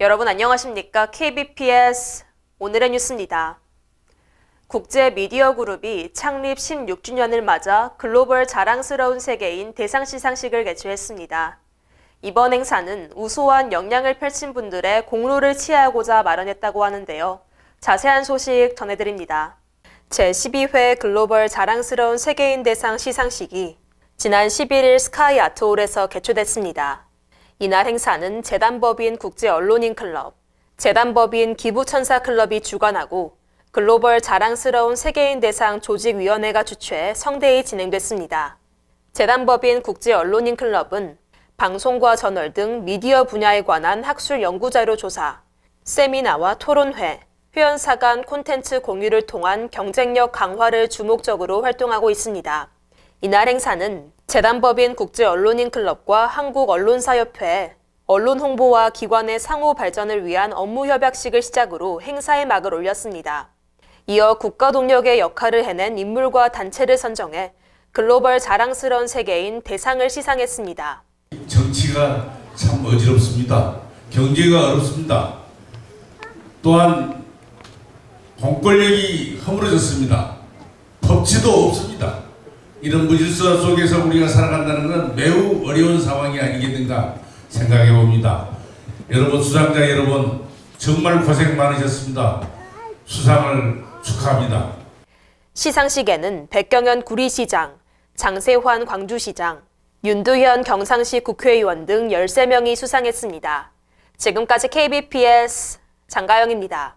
여러분 안녕하십니까? KBPS 오늘의 뉴스입니다. 국제 미디어 그룹이 창립 16주년을 맞아 글로벌 자랑스러운 세계인 대상 시상식을 개최했습니다. 이번 행사는 우수한 역량을 펼친 분들의 공로를 치하고자 마련했다고 하는데요. 자세한 소식 전해드립니다. 제12회 글로벌 자랑스러운 세계인 대상 시상식이 지난 11일 스카이 아트홀에서 개최됐습니다. 이날 행사는 재단법인 국제언론인 클럽, 재단법인 기부천사 클럽이 주관하고 글로벌 자랑스러운 세계인 대상 조직위원회가 주최해 성대히 진행됐습니다. 재단법인 국제언론인 클럽은 방송과 저널 등 미디어 분야에 관한 학술 연구자료 조사, 세미나와 토론회, 회원사 간 콘텐츠 공유를 통한 경쟁력 강화를 주목적으로 활동하고 있습니다. 이날 행사는 재단법인 국제언론인 클럽과 한국언론사협회, 언론 홍보와 기관의 상호 발전을 위한 업무 협약식을 시작으로 행사의 막을 올렸습니다. 이어 국가 동력의 역할을 해낸 인물과 단체를 선정해 글로벌 자랑스러운 세계인 대상을 시상했습니다. 정치가 참 어지럽습니다. 경제가 어렵습니다. 또한 공권력이 허물어졌습니다. 법치도 없습니다. 이런 무질서 속에서 우리가 살아간다는 건 매우 어려운 상황이 아니겠는가 생각해 봅니다. 여러분 수상자 여러분 정말 고생 많으셨습니다. 수상을 축하합니다. 시상식에는 백경현 구리시장, 장세환 광주시장, 윤두현 경상시 국회의원 등 13명이 수상했습니다. 지금까지 KBPS 장가영입니다.